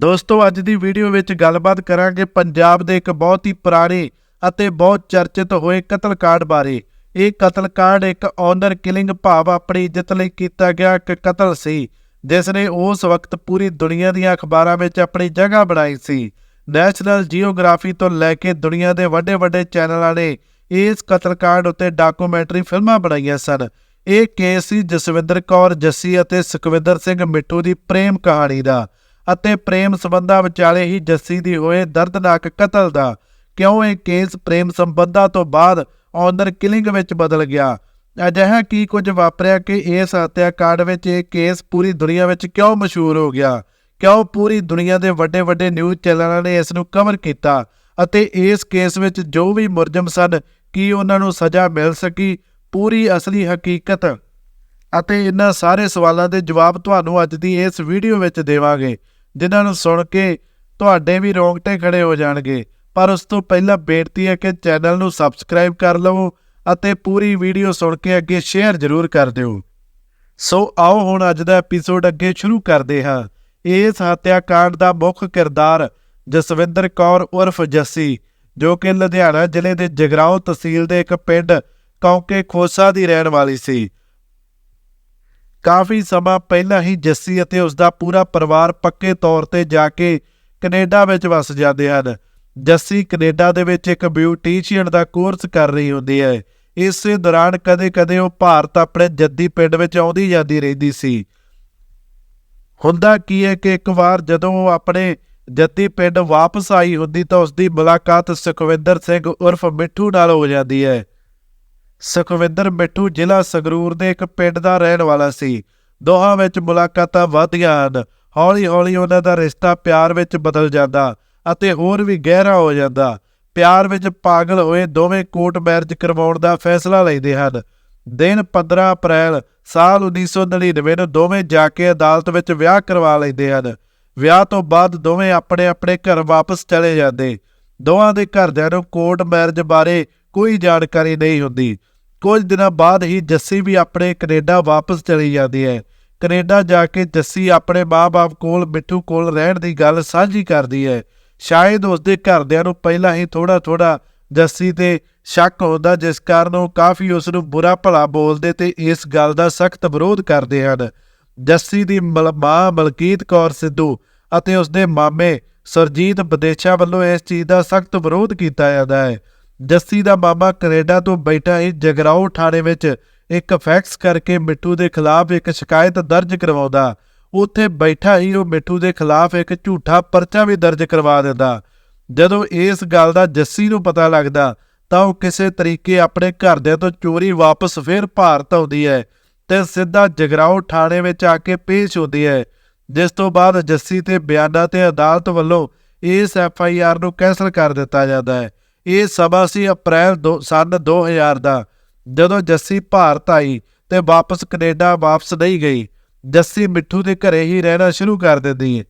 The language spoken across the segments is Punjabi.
ਦੋਸਤੋ, ਅੱਜ ਦੀ ਵੀਡੀਓ ਵਿੱਚ ਗੱਲਬਾਤ ਕਰਾਂਗੇ ਪੰਜਾਬ ਦੇ ਇੱਕ ਬਹੁਤ ਹੀ ਪੁਰਾਣੇ ਅਤੇ ਬਹੁਤ ਚਰਚਿਤ ਹੋਏ ਕਤਲकांड ਬਾਰੇ। ਇਹ ਕਤਲकांड ਇੱਕ ਆਨਰ ਕਿਲਿੰਗ ਭਾਵ ਆਪਣੀ ਇੱਜ਼ਤ ਲਈ ਕੀਤਾ ਗਿਆ ਇੱਕ ਕਤਲ ਸੀ ਜਿਸ ਨੇ ਉਸ ਵਕਤ ਪੂਰੀ ਦੁਨੀਆ ਦੀਆਂ ਅਖਬਾਰਾਂ ਵਿੱਚ ਆਪਣੀ ਜਗ੍ਹਾ ਬਣਾਈ ਸੀ। ਨੈਸ਼ਨਲ ਜੀਓਗ੍ਰਾਫੀ ਤੋਂ ਲੈ ਕੇ ਦੁਨੀਆ ਦੇ ਵੱਡੇ-ਵੱਡੇ ਚੈਨਲਾਂ ਨੇ ਇਸ ਕਤਲकांड ਉੱਤੇ ਡਾਕੂਮੈਂਟਰੀ ਫਿਲਮਾਂ ਬਣਾਈਆਂ ਸਨ। ਇਹ ਕੇਸ ਸੀ ਜਸਵਿੰਦਰ ਕੌਰ ਜੱਸੀ ਅਤੇ ਸੁਖਵਿੰਦਰ ਸਿੰਘ ਮਿੱਠੂ ਦੀ ਪ੍ਰੇਮ ਕਹਾਣੀ ਦਾ। ਅਤੇ ਪ੍ਰੇਮ ਸੰਬੰਧਾਂ ਵਿਚਾਲੇ ਹੀ ਜੱਸੀ ਦੀ ਹੋਏ ਦਰਦਨਾਕ ਕਤਲ ਦਾ ਕਿਉਂ ਇਹ ਕੇਸ ਪ੍ਰੇਮ ਸੰਬੰਧਾਂ ਤੋਂ ਬਾਅਦ ਆਨਰ ਕਿਲਿੰਗ ਵਿੱਚ ਬਦਲ ਗਿਆ? ਅਜਿਹਾ ਕੀ ਕੁਝ ਵਾਪਰਿਆ ਕਿ ਇਸ ਹੱਤਿਆਕਾਂਡ ਵਿੱਚ ਇਹ ਕੇਸ ਪੂਰੀ ਦੁਨੀਆ ਵਿੱਚ ਕਿਉਂ ਮਸ਼ਹੂਰ ਹੋ ਗਿਆ? ਕਿਉਂ ਪੂਰੀ ਦੁਨੀਆ ਦੇ ਵੱਡੇ ਵੱਡੇ ਨਿਊਜ਼ ਚੈਨਲਾਂ ਨੇ ਇਸ ਨੂੰ ਕਵਰ ਕੀਤਾ? ਅਤੇ ਇਸ ਕੇਸ ਵਿੱਚ ਜੋ ਵੀ ਮੁਰਜਮ ਸਨ, ਕੀ ਉਹਨਾਂ ਨੂੰ ਸਜ਼ਾ ਮਿਲ ਸਕੀ? ਪੂਰੀ ਅਸਲੀ ਹਕੀਕਤ ਅਤੇ ਇਹਨਾਂ ਸਾਰੇ ਸਵਾਲਾਂ ਦੇ ਜਵਾਬ ਤੁਹਾਨੂੰ ਅੱਜ ਦੀ ਇਸ ਵੀਡੀਓ ਵਿੱਚ ਦੇਵਾਂਗੇ। ਜਿਨ੍ਹਾਂ ਨੂੰ ਸੁਣ ਕੇ ਤੁਹਾਡੇ ਵੀ ਰੋਂਗਟੇ ਖੜੇ ਹੋ ਜਾਣਗੇ। ਪਰ ਉਸ ਤੋਂ ਪਹਿਲਾਂ ਬੇਨਤੀ ਹੈ ਕਿ ਚੈਨਲ ਨੂੰ ਸਬਸਕ੍ਰਾਈਬ ਕਰ ਲਵੋ ਅਤੇ ਪੂਰੀ ਵੀਡੀਓ ਸੁਣ ਕੇ ਅੱਗੇ ਸ਼ੇਅਰ ਜ਼ਰੂਰ ਕਰ ਦਿਓ। ਸੋ ਆਓ ਹੁਣ ਅੱਜ ਦਾ ਐਪੀਸੋਡ ਅੱਗੇ ਸ਼ੁਰੂ ਕਰਦੇ ਹਾਂ। ਇਸ ਹੱਤਿਆਕਾਂਡ ਦਾ ਮੁੱਖ ਕਿਰਦਾਰ ਜਸਵਿੰਦਰ ਕੌਰ ਉਰਫ ਜੱਸੀ, ਜੋ ਕਿ ਲੁਧਿਆਣਾ ਜ਼ਿਲ੍ਹੇ ਦੇ ਜਗਰਾਉਂ ਤਹਿਸੀਲ ਦੇ ਇੱਕ ਪਿੰਡ ਕੌਂਕੇ ਖੋਸਾ ਦੀ ਰਹਿਣ ਵਾਲੀ ਸੀ। ਕਾਫੀ ਸਮਾਂ ਪਹਿਲਾਂ ਹੀ ਜੱਸੀ ਅਤੇ ਉਸ ਦਾ ਪੂਰਾ ਪਰਿਵਾਰ ਪੱਕੇ ਤੌਰ ਤੇ ਜਾ ਕੇ ਕੈਨੇਡਾ ਵਿੱਚ ਵਸ ਜਾਂਦੇ ਹਨ। ਜੱਸੀ ਕੈਨੇਡਾ ਦੇ ਵਿੱਚ ਇੱਕ ਬਿਊਟੀਸ਼ੀਅਨ ਦਾ ਕੋਰਸ ਕਰ ਰਹੀ ਹੁੰਦੀ ਹੈ। ਇਸੇ ਦੌਰਾਨ ਕਦੇ-ਕਦੇ ਉਹ ਭਾਰਤ ਆਪਣੇ ਜੱਦੀ ਪਿੰਡ ਵਿੱਚ ਆਉਂਦੀ ਜਾਂਦੀ ਰਹਿੰਦੀ ਸੀ। ਹੁੰਦਾ ਕੀ ਹੈ ਕਿ ਇੱਕ ਵਾਰ ਜਦੋਂ ਉਹ ਆਪਣੇ ਜੱਦੀ ਪਿੰਡ ਵਾਪਸ ਆਈ ਹੁੰਦੀ ਤਾਂ ਉਸ ਦੀ ਮੁਲਾਕਾਤ ਸੁਖਵਿੰਦਰ ਸਿੰਘ ਉਰਫ ਮਿੱਠੂ ਨਾਲ ਹੋ ਜਾਂਦੀ ਹੈ। ਸੁਖਵਿੰਦਰ ਮਿੱਠੂ ਜ਼ਿਲ੍ਹਾ ਸੰਗਰੂਰ ਦੇ ਇੱਕ ਪਿੰਡ ਦਾ ਰਹਿਣ ਵਾਲਾ ਸੀ। ਦੋਹਾਂ ਵਿੱਚ ਮੁਲਾਕਾਤਾਂ ਵਧਦੀਆਂ ਹਨ। ਹੌਲੀ-ਹੌਲੀ ਉਹਨਾਂ ਦਾ ਰਿਸ਼ਤਾ ਪਿਆਰ ਵਿੱਚ ਬਦਲ ਜਾਂਦਾ ਅਤੇ ਹੋਰ ਵੀ ਗਹਿਰਾ ਹੋ ਜਾਂਦਾ। ਪਿਆਰ ਵਿੱਚ ਪਾਗਲ ਹੋਏ ਦੋਵੇਂ ਕੋਰਟ ਮੈਰਿਜ ਕਰਵਾਉਣ ਦਾ ਫੈਸਲਾ ਲੈਂਦੇ ਹਨ। ਦਿਨ 15 ਅਪ੍ਰੈਲ ਸਾਲ 1999 ਨੂੰ ਦੋਵੇਂ ਜਾ ਕੇ ਅਦਾਲਤ ਵਿੱਚ ਵਿਆਹ ਕਰਵਾ ਲੈਂਦੇ ਹਨ। ਵਿਆਹ ਤੋਂ ਬਾਅਦ ਦੋਵੇਂ ਆਪਣੇ ਆਪਣੇ ਘਰ ਵਾਪਸ ਚਲੇ ਜਾਂਦੇ। ਦੋਵਾਂ ਦੇ ਘਰਦਿਆਂ ਨੂੰ ਕੋਰਟ ਮੈਰਿਜ ਬਾਰੇ ਕੋਈ ਜਾਣਕਾਰੀ ਨਹੀਂ ਹੁੰਦੀ। ਕੁਝ ਦਿਨਾਂ ਬਾਅਦ ਹੀ ਜੱਸੀ ਵੀ ਆਪਣੇ ਕੈਨੇਡਾ ਵਾਪਸ ਚਲੀ ਜਾਂਦੀ ਹੈ। ਕੈਨੇਡਾ ਜਾ ਕੇ ਜੱਸੀ ਆਪਣੇ ਮਾਪੇ ਕੋਲ, ਮਿੱਠੂ ਕੋਲ ਰਹਿਣ ਦੀ ਗੱਲ ਸਾਂਝੀ ਕਰਦੀ ਹੈ। ਸ਼ਾਇਦ ਉਸਦੇ ਘਰਦਿਆਂ ਨੂੰ ਪਹਿਲਾਂ ਹੀ ਥੋੜਾ ਥੋੜਾ ਜੱਸੀ ਤੇ ਸ਼ੱਕ ਹੁੰਦਾ, ਜਿਸ ਕਾਰਨ ਉਹ ਕਾਫੀ ਉਸ ਨੂੰ ਬੁਰਾ ਭਲਾ ਬੋਲਦੇ ਤੇ ਇਸ ਗੱਲ ਦਾ ਸਖਤ ਵਿਰੋਧ ਕਰਦੇ ਹਨ। ਜੱਸੀ ਦੀ ਮਲ- ਮਾਂ ਮਲਕੀਤ ਕੌਰ ਸਿੱਧੂ ਅਤੇ ਉਸਦੇ ਮਾਮੇ ਸਰਜੀਤ ਵਿਦੇਸ਼ਾ ਵੱਲੋਂ ਇਸ ਚੀਜ਼ ਦਾ ਸਖਤ ਵਿਰੋਧ ਕੀਤਾ ਜਾਂਦਾ ਹੈ। ਜੱਸੀ ਦਾ ਮਾਮਾ ਕੈਨੇਡਾ ਤੋਂ ਬੈਠਾ ਹੀ ਜਗਰਾਓ ਥਾਣੇ ਵਿੱਚ ਇੱਕ ਫੈਕਸ ਕਰਕੇ ਮਿੱਠੂ ਦੇ ਖਿਲਾਫ ਇੱਕ ਸ਼ਿਕਾਇਤ ਦਰਜ ਕਰਵਾਉਂਦਾ। ਉੱਥੇ ਬੈਠਾ ਹੀ ਉਹ ਮਿੱਠੂ ਦੇ ਖਿਲਾਫ ਇੱਕ ਝੂਠਾ ਪਰਚਾ ਵੀ ਦਰਜ ਕਰਵਾ ਦਿੰਦਾ। ਜਦੋਂ ਇਸ ਗੱਲ ਦਾ ਜੱਸੀ ਨੂੰ ਪਤਾ ਲੱਗਦਾ, ਤਾਂ ਉਹ ਕਿਸੇ ਤਰੀਕੇ ਆਪਣੇ ਘਰਦਿਆਂ ਤੋਂ ਚੋਰੀ ਵਾਪਸ ਫੇਰ ਭਾਰਤ ਆਉਂਦੀ ਹੈ ਤੇ ਸਿੱਧਾ ਜਗਰਾਓ ਥਾਣੇ ਵਿੱਚ ਆ ਕੇ ਪੇਸ਼ ਹੁੰਦੀ ਹੈ। ਜਿਸ ਤੋਂ ਬਾਅਦ ਜੱਸੀ ਤੇ ਬਿਆਨਾਂ ਤੇ ਅਦਾਲਤ ਵੱਲੋਂ ਇਸ ਐਫ ਆਈ ਆਰ ਨੂੰ ਕੈਂਸਲ ਕਰ ਦਿੱਤਾ ਜਾਂਦਾ ਹੈ। ਇਹ ਸਮਾਂ ਸੀ ਅਪ੍ਰੈਲ ਦੋ, ਸੰਨ 2000 ਦਾ, ਜਦੋਂ ਜੱਸੀ ਭਾਰਤ ਆਈ ਤੇ ਵਾਪਸ ਕੈਨੇਡਾ ਵਾਪਸ ਨਹੀਂ ਗਈ। ਜੱਸੀ ਮਿੱਠੂ ਦੇ ਘਰੇ ਹੀ ਰਹਿਣਾ ਸ਼ੁਰੂ ਕਰ ਦਿੰਦੀ ਹੈ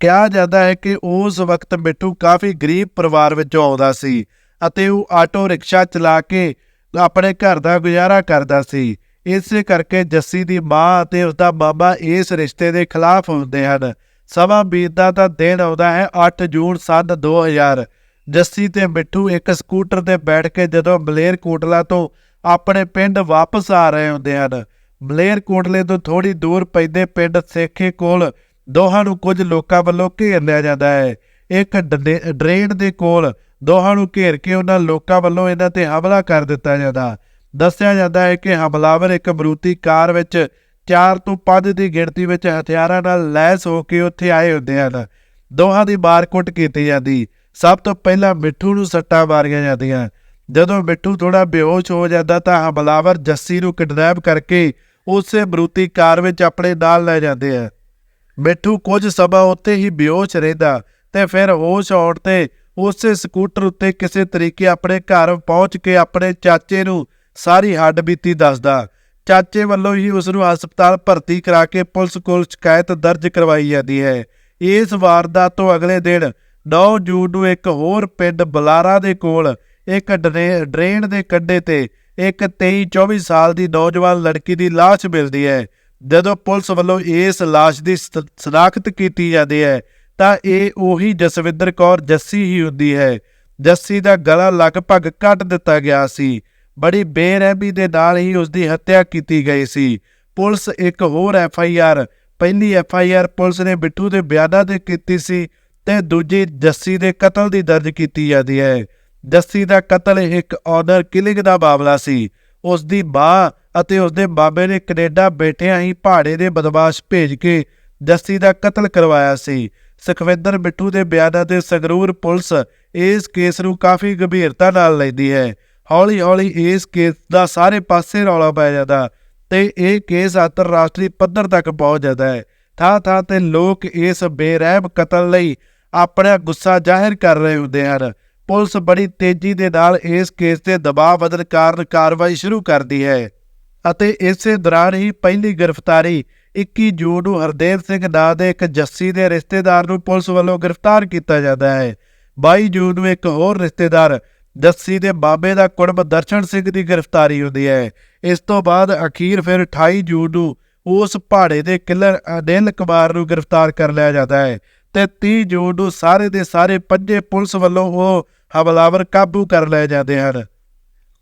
ਕਿਹਾ ਜਾਂਦਾ ਹੈ ਕਿ ਉਸ ਵਕਤ ਮਿੱਠੂ ਕਾਫੀ ਗਰੀਬ ਪਰਿਵਾਰ ਵਿੱਚੋਂ ਆਉਂਦਾ ਸੀ ਅਤੇ ਉਹ ਆਟੋ ਰਿਕਸ਼ਾ ਚਲਾ ਕੇ ਆਪਣੇ ਘਰ ਦਾ ਗੁਜ਼ਾਰਾ ਕਰਦਾ ਸੀ। ਇਸੇ ਕਰਕੇ ਜੱਸੀ ਦੀ ਮਾਂ ਅਤੇ ਉਸ ਦਾ ਮਾਮਾ ਇਸ ਰਿਸ਼ਤੇ ਦੇ ਖਿਲਾਫ ਹੁੰਦੇ ਹਨ। ਸਮਾਂ ਬੀਤਦਾ ਤਾਂ ਦਿਨ ਆਉਂਦਾ ਹੈ 8 ਜੂਨ, ਸੰਨ 2000 ਜੱਸੀ ਤੇ ਮਿੱਠੂ ਇੱਕ ਸਕੂਟਰ ਤੇ ਬੈਠ ਕੇ ਜਦੋਂ ਮਲੇਰ ਕੋਟਲਾ ਤੋਂ ਆਪਣੇ ਪਿੰਡ ਵਾਪਸ ਆ ਰਹੇ ਹੁੰਦੇ ਹਨ ਮਲੇਰ ਕੋਟਲੇ ਤੋਂ ਥੋੜੀ ਦੂਰ ਪੈਂਦੇ ਪਿੰਡ ਸੇਖੇ ਕੋਲ ਦੋਹਾਂ ਨੂੰ ਕੁਝ ਲੋਕਾਂ ਵੱਲੋਂ ਘੇਰ ਲਿਆ ਜਾਂਦਾ ਹੈ। ਇੱਕ ਡੰਡੇ- ਡਰੇਨ ਦੇ ਕੋਲ ਦੋਹਾਂ ਨੂੰ ਘੇਰ ਕੇ ਉਹਨਾਂ ਲੋਕਾਂ ਵੱਲੋਂ ਇਹਨਾਂ ਤੇ ਹਮਲਾ ਕਰ ਦਿੱਤਾ ਜਾਂਦਾ। ਦੱਸਿਆ ਜਾਂਦਾ ਹੈ ਕਿ ਹਮਲਾਵਰ ਇੱਕ ਮਰੂਤੀ ਕਾਰ ਵਿੱਚ 4 ਤੋਂ 5 ਦੀ ਗਿਣਤੀ ਵਿੱਚ ਹਥਿਆਰਾਂ ਨਾਲ ਲੈਸ ਹੋ ਕੇ ਉੱਥੇ ਆਏ ਹੁੰਦੇ ਹਨ। ਦੋਹਾਂ ਦੀ ਮਾਰਕੁੱਟ ਕੀਤੀ ਜਾਂਦੀ। ਸਭ ਤੋਂ ਪਹਿਲਾਂ ਮਿੱਠੂ ਨੂੰ ਸੱਟਾਂ ਮਾਰੀਆਂ ਜਾਂਦੀਆਂ। ਜਦੋਂ ਮਿੱਠੂ ਥੋੜਾ ਬੇਹੋਸ਼ ਹੋ ਜਾਂਦਾ ਤਾਂ ਹਮਲਾਵਰ ਜੱਸੀ ਨੂੰ ਕਿਡਨੈਪ ਕਰਕੇ ਉਸੇ ਮਰੂਤੀ ਕਾਰ ਵਿੱਚ ਆਪਣੇ ਨਾਲ ਲੈ ਜਾਂਦੇ ਆ। ਮਿੱਠੂ ਕੁਝ ਸਮਾਂ ਉੱਥੇ ਹੀ ਬੇਹੋਸ਼ ਰਹਿੰਦਾ ਤੇ ਫਿਰ ਹੋਸ਼ ਆਉਣ ਤੇ ਉਸੇ ਸਕੂਟਰ ਉੱਤੇ ਕਿਸੇ ਤਰੀਕੇ ਆਪਣੇ ਘਰ ਪਹੁੰਚ ਕੇ ਆਪਣੇ ਚਾਚੇ ਨੂੰ ਸਾਰੀ ਹੱਡਬੀਤੀ ਦੱਸਦਾ। ਚਾਚੇ ਵੱਲੋਂ ਹੀ ਉਸ ਨੂੰ ਹਸਪਤਾਲ ਭਰਤੀ ਕਰਾ ਕੇ ਪੁਲਿਸ ਕੋਲ ਸ਼ਿਕਾਇਤ ਦਰਜ ਕਰਵਾਈ ਜਾਂਦੀ ਹੈ। ਇਸ ਵਾਰਦਾਤ ਤੋਂ ਅਗਲੇ ਦਿਨ 9 ਜੂਨ ਨੂੰ ਇੱਕ ਹੋਰ ਪਿੰਡ ਬਲਾਰਾ ਦੇ ਕੋਲ, ਇੱਕ ਡਰੇ- ਡਰੇਨ ਦੇ ਕੰਢੇ ਤੇ ਇੱਕ 23-24 ਸਾਲ ਦੀ ਨੌਜਵਾਨ ਲੜਕੀ ਦੀ ਲਾਸ਼ ਮਿਲਦੀ ਹੈ। ਜਦੋਂ ਪੁਲਿਸ ਵੱਲੋਂ ਇਸ ਲਾਸ਼ ਦੀ ਸ਼ਨਾਖਤ ਕੀਤੀ ਜਾਂਦੀ ਹੈ, ਤਾਂ ਇਹ ਉਹੀ ਜਸਵਿੰਦਰ ਕੌਰ ਜੱਸੀ ਹੀ ਹੁੰਦੀ ਹੈ। ਜੱਸੀ ਦਾ ਗਲਾ ਲਗਭਗ ਕੱਟ ਦਿੱਤਾ ਗਿਆ ਸੀ। ਬੜੀ ਬੇਰਹਿਮੀ ਦੇ ਨਾਲ ਹੀ ਉਸ ਦੀ ਹੱਤਿਆ ਕੀਤੀ ਗਈ ਸੀ। ਪੁਲਿਸ ਇੱਕ ਹੋਰ ਐਫ ਆਈ ਆਰ, ਪਹਿਲੀ ਐਫ ਆਈ ਆਰ ਪੁਲਿਸ ਨੇ ਬਿੱਟੂ ਦੇ ਬਿਆਨਾਂ ਤੇ ਕੀਤੀ ਸੀ। ਤੇ ਦੂਜੀ ਜੱਸੀ ਦੇ ਕਤਲ ਦੀ ਦਰਜ ਕੀਤੀ ਜਾਂਦੀ ਹੈ। ਜੱਸੀ ਦਾ ਕਤਲ ਇੱਕ ਆਨਰ ਕਿਲਿੰਗ ਦਾ ਮਾਮਲਾ ਸੀ। ਉਸ ਦੀ ਮਾਂ ਅਤੇ ਉਸ ਦੇ ਮਾਮੇ ਨੇ ਕੈਨੇਡਾ ਬੈਠਿਆਂ ਹੀ ਪਹਾੜੇ ਦੇ ਬਦਮਾਸ਼ ਭੇਜ ਕੇ ਜੱਸੀ ਦਾ ਕਤਲ ਕਰਵਾਇਆ ਸੀ। ਸੁਖਵਿੰਦਰ ਮਿੱਠੂ ਦੇ ਬਿਆਨਾਂ ਤੇ ਸੰਗਰੂਰ ਪੁਲਿਸ ਇਸ ਕੇਸ ਨੂੰ ਕਾਫੀ ਗੰਭੀਰਤਾ ਨਾਲ ਲੈਂਦੀ ਹੈ। ਹੌਲੀ-ਹੌਲੀ ਇਸ ਕੇਸ ਦਾ ਸਾਰੇ ਪਾਸੇ ਰੌਲਾ ਪੈ ਜਾਂਦਾ ਤੇ ਇਹ ਕੇਸ ਅੰਤਰਰਾਸ਼ਟਰੀ ਪੱਧਰ ਤੱਕ ਪਹੁੰਚ ਜਾਂਦਾ ਹੈ। ਥਾਂ-ਥਾਂ ਤੇ ਲੋਕ ਇਸ ਬੇਰਹਿਮ ਕਤਲ ਲਈ ਆਪਣਾ ਗੁੱਸਾ ਜ਼ਾਹਿਰ ਕਰ ਰਹੇ ਹੁੰਦੇ ਹਨ। ਪੁਲਿਸ ਬੜੀ ਤੇਜ਼ੀ ਦੇ ਨਾਲ ਇਸ ਕੇਸ ਤੇ ਦਬਾਅ ਵਧਣ ਕਾਰਨ ਕਾਰਵਾਈ ਸ਼ੁਰੂ ਕਰਦੀ ਹੈ ਅਤੇ ਇਸੇ ਦੌਰਾਨ ਹੀ ਪਹਿਲੀ ਗ੍ਰਿਫਤਾਰੀ 21 ਜੂਨ ਨੂੰ ਹਰਦੇਵ ਸਿੰਘ ਨਾਂ ਦੇ ਇੱਕ ਜੱਸੀ ਦੇ ਰਿਸ਼ਤੇਦਾਰ ਨੂੰ ਪੁਲਿਸ ਵੱਲੋਂ ਗ੍ਰਿਫਤਾਰ ਕੀਤਾ ਜਾਂਦਾ ਹੈ। 22 ਜੂਨ ਨੂੰ ਇੱਕ ਹੋਰ ਰਿਸ਼ਤੇਦਾਰ ਜੱਸੀ ਦੇ ਬਾਬੇ ਦਾ ਕੁੜਬ ਦਰਸ਼ਨ ਸਿੰਘ ਦੀ ਗ੍ਰਿਫਤਾਰੀ ਹੁੰਦੀ ਹੈ। ਇਸ ਤੋਂ ਬਾਅਦ ਅਖੀਰ ਫਿਰ 28 ਜੂਨ ਨੂੰ ਉਸ ਪਹਾੜੇ ਦੇ ਕਿਲਰ ਅਨਿਲ ਕੁਮਾਰ ਨੂੰ ਗ੍ਰਿਫਤਾਰ ਕਰ ਲਿਆ ਜਾਂਦਾ ਹੈ। ਤੇ 30 ਜੂਨ ਨੂੰ ਸਾਰੇ ਦੇ ਸਾਰੇ ਪੰਜੇ ਪੁਲਿਸ ਵੱਲੋਂ ਉਹ ਹਮਲਾਵਰ ਕਾਬੂ ਕਰ ਲਏ ਜਾਂਦੇ ਹਨ।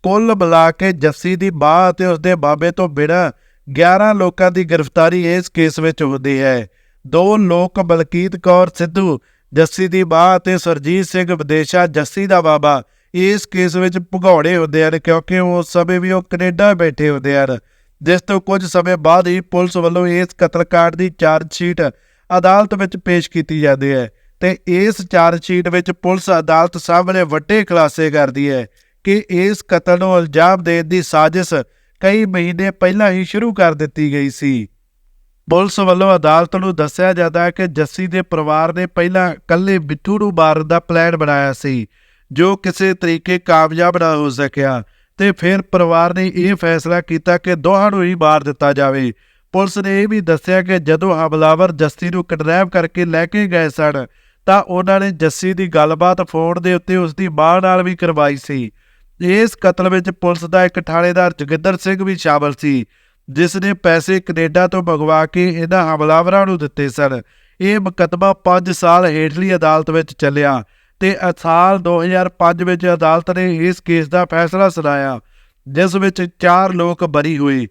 ਕੁੱਲ ਮਿਲਾ ਕੇ ਜੱਸੀ ਦੀ ਮਾਂ ਅਤੇ ਉਸਦੇ ਬਾਬੇ ਤੋਂ ਬਿਨਾਂ 11 ਲੋਕਾਂ ਦੀ ਗ੍ਰਿਫਤਾਰੀ ਇਸ ਕੇਸ ਵਿੱਚ ਹੁੰਦੀ ਹੈ। ਦੋ ਲੋਕ ਬਲਕੀਤ ਕੌਰ ਸਿੱਧੂ, ਜੱਸੀ ਦੀ ਮਾਂ ਅਤੇ ਸਰਜੀਤ ਸਿੰਘ ਵਿਦੇਸ਼ਾ ਜੱਸੀ ਦਾ ਬਾਬਾ ਇਸ ਕੇਸ ਵਿੱਚ ਭਗੌੜੇ ਹੁੰਦੇ ਹਨ ਕਿਉਂਕਿ ਉਸ ਸਮੇਂ ਵੀ ਉਹ ਕੈਨੇਡਾ ਬੈਠੇ ਹੁੰਦੇ ਹਨ। ਜਿਸ ਤੋਂ ਕੁਝ ਸਮੇਂ ਬਾਅਦ ਹੀ ਪੁਲਿਸ ਵੱਲੋਂ ਇਸ ਕਤਲकांड ਦੀ ਚਾਰਜ ਸ਼ੀਟ ਅਦਾਲਤ ਵਿੱਚ ਪੇਸ਼ ਕੀਤੀ ਜਾਂਦੀ ਹੈ ਤੇ ਇਸ ਚਾਰਜ ਸ਼ੀਟ ਵਿੱਚ ਪੁਲਿਸ ਅਦਾਲਤ ਸਾਹਮਣੇ ਵੱਡੇ ਖੁਲਾਸੇ ਕਰਦੀ ਹੈ ਕਿ ਇਸ ਕਤਲ ਨੂੰ ਇਲਜ਼ਾਮ ਦੇਣ ਦੀ ਸਾਜ਼ਿਸ਼ ਕਈ ਮਹੀਨੇ ਪਹਿਲਾਂ ਹੀ ਸ਼ੁਰੂ ਕਰ ਦਿੱਤੀ ਗਈ ਸੀ। ਪੁਲਿਸ ਵੱਲੋਂ ਅਦਾਲਤ ਨੂੰ ਦੱਸਿਆ ਜਾਂਦਾ ਹੈ ਕਿ ਜੱਸੀ ਦੇ ਪਰਿਵਾਰ ਨੇ ਪਹਿਲਾਂ ਇਕੱਲੇ ਬਿੱਟੂ ਨੂੰ ਮਾਰਨ ਦਾ ਪਲਾਨ ਬਣਾਇਆ ਸੀ, ਜੋ ਕਿਸੇ ਤਰੀਕੇ ਕਾਮਯਾਬ ਨਾ ਹੋ ਸਕਿਆ ਤੇ ਫਿਰ ਪਰਿਵਾਰ ਨੇ ਇਹ ਫੈਸਲਾ ਕੀਤਾ ਕਿ ਦੋਹਾਂ ਨੂੰ ਹੀ ਮਾਰ ਦਿੱਤਾ ਜਾਵੇ। ਪੁਲਿਸ ਨੇ ਇਹ ਵੀ ਦੱਸਿਆ ਕਿ ਜਦੋਂ ਹਮਲਾਵਰ ਜੱਸੀ ਨੂੰ ਕਿਡਨੈਪ ਕਰਕੇ ਲੈ ਕੇ ਗਏ ਸਨ, ਤਾਂ ਉਹਨਾਂ ਨੇ ਜੱਸੀ ਦੀ ਗੱਲਬਾਤ ਫੋਨ ਦੇ ਉੱਤੇ ਉਸ ਦੀ ਮਾਂ ਨਾਲ ਵੀ ਕਰਵਾਈ ਸੀ। ਇਸ ਕਤਲ ਵਿੱਚ ਪੁਲਿਸ ਦਾ ਇੱਕ ਥਾਣੇਦਾਰ ਜੋਗਿੰਦਰ ਸਿੰਘ ਵੀ ਸ਼ਾਮਲ ਸੀ, ਜਿਸ ਨੇ ਪੈਸੇ ਕੈਨੇਡਾ ਤੋਂ ਮੰਗਵਾ ਕੇ ਇਹਨਾਂ ਹਮਲਾਵਰਾਂ ਨੂੰ ਦਿੱਤੇ ਸਨ। ਇਹ ਮੁਕੱਦਮਾ 5 ਸਾਲ ਹੇਠਲੀ ਅਦਾਲਤ ਵਿੱਚ ਚੱਲਿਆ ਤੇ ਸਾਲ 2005 ਵਿੱਚ ਅਦਾਲਤ ਨੇ ਇਸ ਕੇਸ ਦਾ ਫੈਸਲਾ ਸੁਣਾਇਆ, ਜਿਸ ਵਿੱਚ 4 ਲੋਕ ਬਰੀ ਹੋਏ।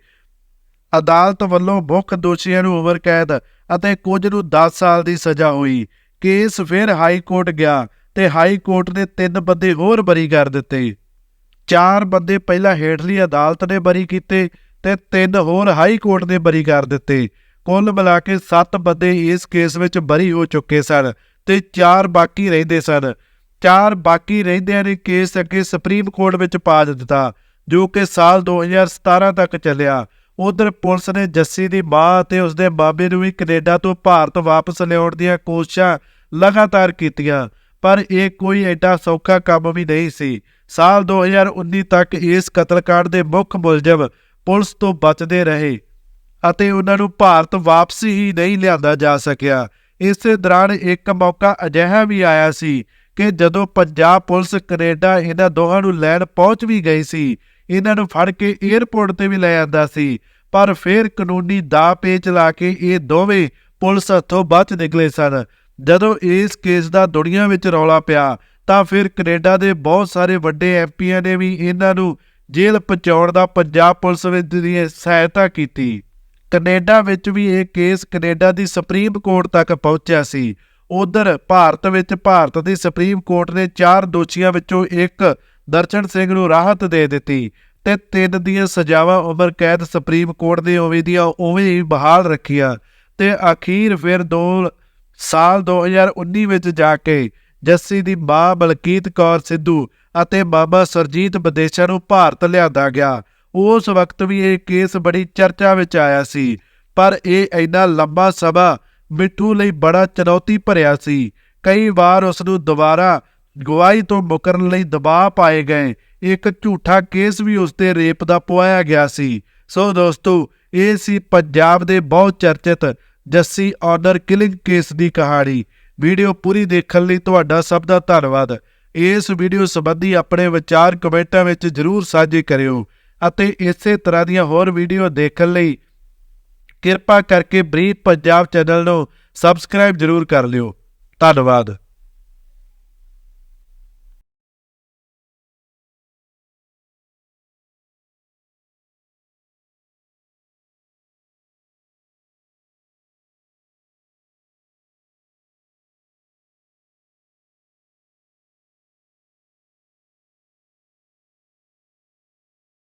ਅਦਾਲਤ ਵੱਲੋਂ ਮੁੱਖ ਦੋਸ਼ੀਆਂ ਨੂੰ ਉਮਰ ਕੈਦ ਅਤੇ ਕੁਝ ਨੂੰ 10 ਸਾਲ ਦੀ ਸਜ਼ਾ ਹੋਈ। ਕੇਸ ਫਿਰ ਹਾਈ ਕੋਰਟ ਗਿਆ ਤੇ ਹਾਈ ਕੋਰਟ ਨੇ ਤਿੰਨ ਬੰਦੇ ਹੋਰ ਬਰੀ ਕਰ ਦਿੱਤੇ। ਚਾਰ ਬੰਦੇ ਪਹਿਲਾਂ ਹੇਠਲੀ ਅਦਾਲਤ ਨੇ ਬਰੀ ਕੀਤੇ ਤੇ ਤਿੰਨ ਹੋਰ ਹਾਈ ਕੋਰਟ ਨੇ ਬਰੀ ਕਰ ਦਿੱਤੇ। ਕੁੱਲ ਮਿਲਾ ਕੇ 7 ਬੰਦੇ ਇਸ ਕੇਸ ਵਿੱਚ ਬਰੀ ਹੋ ਚੁੱਕੇ ਸਨ ਤੇ ਚਾਰ ਬਾਕੀ ਰਹਿੰਦੇ ਸਨ। ਚਾਰ ਬਾਕੀ ਰਹਿੰਦਿਆਂ ਨੇ ਕੇਸ ਅੱਗੇ ਸੁਪਰੀਮ ਕੋਰਟ ਵਿੱਚ ਪਾ ਦਿੱਤਾ, ਜੋ ਕਿ ਸਾਲ 2017 ਤੱਕ ਚੱਲਿਆ। ਉਧਰ ਪੁਲਿਸ ਨੇ ਜੱਸੀ ਦੀ ਮਾਂ ਅਤੇ ਉਸਦੇ ਬਾਬੇ ਨੂੰ ਵੀ ਕੈਨੇਡਾ ਤੋਂ ਭਾਰਤ ਵਾਪਸ ਲਿਆਉਣ ਦੀਆਂ ਕੋਸ਼ਿਸ਼ਾਂ ਲਗਾਤਾਰ ਕੀਤੀਆਂ, ਪਰ ਇਹ ਕੋਈ ਐਡਾ ਸੌਖਾ ਕੰਮ ਵੀ ਨਹੀਂ ਸੀ। ਸਾਲ 2019 ਤੱਕ ਇਸ ਕਤਲकांड ਦੇ ਮੁੱਖ ਮੁਲਜ਼ਮ ਪੁਲਿਸ ਤੋਂ ਬਚਦੇ ਰਹੇ ਅਤੇ ਉਹਨਾਂ ਨੂੰ ਭਾਰਤ ਵਾਪਸੀ ਹੀ ਨਹੀਂ ਲਿਆਂਦਾ ਜਾ ਸਕਿਆ। ਇਸੇ ਦੌਰਾਨ ਇੱਕ ਮੌਕਾ ਅਜਿਹਾ ਵੀ ਆਇਆ ਸੀ ਕਿ ਜਦੋਂ ਪੰਜਾਬ ਪੁਲਿਸ ਕੈਨੇਡਾ ਇਹਨਾਂ ਦੋਹਾਂ ਨੂੰ ਲੈਣ ਪਹੁੰਚ ਵੀ ਗਈ ਸੀ ਇਹਨਾਂ ਨੂੰ ਫੜ ਕੇ 에ਅਰਪੋਰਟ ਤੇ ਵੀ ਲੈ ਜਾਂਦਾ ਸੀ। ਪਰ ਫਿਰ ਕਾਨੂੰਨੀ ਦਾ ਪੇਚ ਲਾ ਕੇ ਇਹ ਦੋਵੇਂ ਪੁਲਿਸ ਹੱਥੋਂ ਬਚ ਨਿਕਲੇ ਸਨ। ਜਦੋਂ ਇਸ ਕੇਸ ਦਾ ਦੁਨੀਆ ਵਿੱਚ ਰੌਲਾ ਪਿਆ, ਤਾਂ ਫਿਰ ਕੈਨੇਡਾ ਦੇ ਬਹੁਤ ਸਾਰੇ ਵੱਡੇ ਐਮਪੀਆਂ ਨੇ ਵੀ ਇਹਨਾਂ ਨੂੰ ਜੇਲ੍ਹ ਪਹੁੰਚਾਉਣ ਦਾ ਪੰਜਾਬ ਪੁਲਿਸ ਵਿੱਚ ਦੀ ਸਹਾਇਤਾ ਕੀਤੀ। ਕੈਨੇਡਾ ਵਿੱਚ ਵੀ ਇਹ ਕੇਸ ਕੈਨੇਡਾ ਦੀ ਸੁਪਰੀਮ ਕੋਰਟ ਤੱਕ ਪਹੁੰਚਿਆ ਸੀ। ਉਧਰ ਭਾਰਤ ਵਿੱਚ ਭਾਰਤ ਦੀ ਸੁਪਰੀਮ ਕੋਰਟ ਨੇ ਚਾਰ ਦੋਸ਼ੀਆਂ ਵਿੱਚੋਂ ਇੱਕ ਦਰਸ਼ਨ ਸਿੰਘ ਨੂੰ ਰਾਹਤ ਦੇ ਦਿੱਤੀ ਤੇ ਤਿੰਨ ਦੀਆਂ ਸਜ਼ਾਵਾਂ ਉਮਰ ਕੈਦ ਸੁਪਰੀਮ ਕੋਰਟ ਦੇ ਉਵੇਂ ਦੀਆਂ ਉਵੇਂ ਹੀ ਬਹਾਲ ਰੱਖੀਆਂ ਤੇ ਅਖੀਰ ਫਿਰ ਦੋ ਸਾਲ 2019 ਵਿੱਚ ਜਾ ਕੇ ਜੱਸੀ ਦੀ ਮਾਂ ਬਲਕੀਤ ਕੌਰ ਸਿੱਧੂ ਅਤੇ ਬਾਬਾ ਸਰਜੀਤ ਵਿਦੇਸ਼ਾ ਨੂੰ ਭਾਰਤ ਲਿਆਂਦਾ ਗਿਆ। ਉਸ ਵਕਤ ਵੀ ਇਹ ਕੇਸ ਬੜੀ ਚਰਚਾ ਵਿੱਚ ਆਇਆ ਸੀ, ਪਰ ਇਹ ਇੰਨਾ ਲੰਬਾ ਸਮਾਂ ਮਿੱਠੂ ਲਈ ਬੜਾ ਚੁਣੌਤੀ ਭਰਿਆ ਸੀ। ਕਈ ਵਾਰ ਉਸ ਨੂੰ ਦੁਬਾਰਾ ਗਵਾਹੀ ਤੋਂ ਮੁਕਰਨ ਲਈ ਦਬਾਅ ਪਾਏ ਗਏ। ਇੱਕ ਝੂਠਾ ਕੇਸ ਵੀ ਉਸ ਤੇ ਰੇਪ ਦਾ ਪਵਾਇਆ ਗਿਆ ਸੀ। ਸੋ ਦੋਸਤੋ, ਇਹ ਸੀ ਪੰਜਾਬ ਦੇ ਬਹੁਤ ਚਰਚਿਤ ਜੱਸੀ ਆਰਡਰ ਕਿਲਿੰਗ ਕੇਸ ਦੀ ਕਹਾਣੀ। ਵੀਡੀਓ ਪੂਰੀ ਦੇਖਣ ਲਈ ਤੁਹਾਡਾ ਸਭ ਦਾ ਧੰਨਵਾਦ। ਇਸ ਵੀਡੀਓ ਸੰਬੰਧੀ ਆਪਣੇ ਵਿਚਾਰ ਕਮੈਂਟਾਂ ਵਿੱਚ ਜਰੂਰ ਸਾਂਝੇ ਕਰਿਓ ਅਤੇ ਇਸੇ ਤਰ੍ਹਾਂ ਦੀਆਂ ਹੋਰ ਵੀਡੀਓ ਦੇਖਣ ਲਈ ਕਿਰਪਾ ਕਰਕੇ ਬਰੀਫ ਪੰਜਾਬ ਚੈਨਲ ਨੂੰ ਸਬਸਕ੍ਰਾਈਬ ਜਰੂਰ ਕਰ ਲਿਓ। ਧੰਨਵਾਦ।